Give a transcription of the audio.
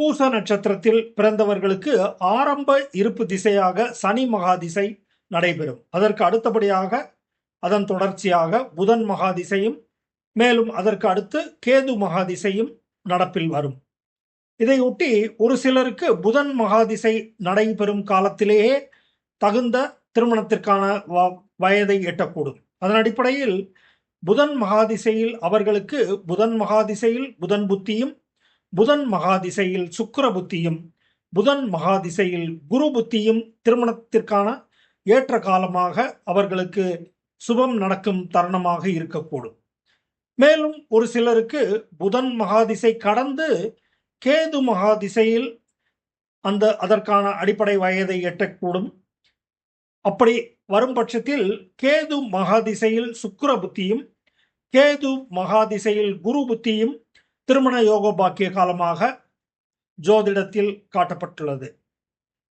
பூச நட்சத்திரத்தில் பிறந்தவர்களுக்கு ஆரம்ப இருப்பு திசையாக சனி மகாதிசை நடைபெறும். அதற்கு அடுத்தபடியாக அதன் தொடர்ச்சியாக புதன் மகாதிசையும் மேலும் அதற்கு அடுத்து கேது மகாதிசையும் நடப்பில் வரும். இதையொட்டி ஒரு சிலருக்கு புதன் மகாதிசை நடைபெறும் காலத்திலேயே தகுந்த திருமணத்திற்கான வ- வயதை எட்டக்கூடும். அதன் அடிப்படையில் புதன் மகாதிசையில் அவர்களுக்கு புதன் மகாதிசையில் புதன் புத்தியும் புதன் மகாதிசையில் சுக்கர புத்தியும் புதன் மகாதிசையில் குரு புத்தியும் திருமணத்திற்கான ஏற்ற காலமாக அவர்களுக்கு சுபம் நடக்கும் தருணமாக இருக்கக்கூடும். மேலும் ஒரு சிலருக்கு புதன் மகாதிசை கடந்து கேது மகாதிசையில் அந்த அதற்கான அடிப்படை வயதை எட்டக்கூடும். அப்படி வரும் பட்சத்தில் கேது மகாதிசையில் சுக்கிர புத்தியும் கேது மகாதிசையில் குரு புத்தியும் திருமண யோக பாக்கிய காலமாக ஜோதிடத்தில் காட்டப்பட்டுள்ளது.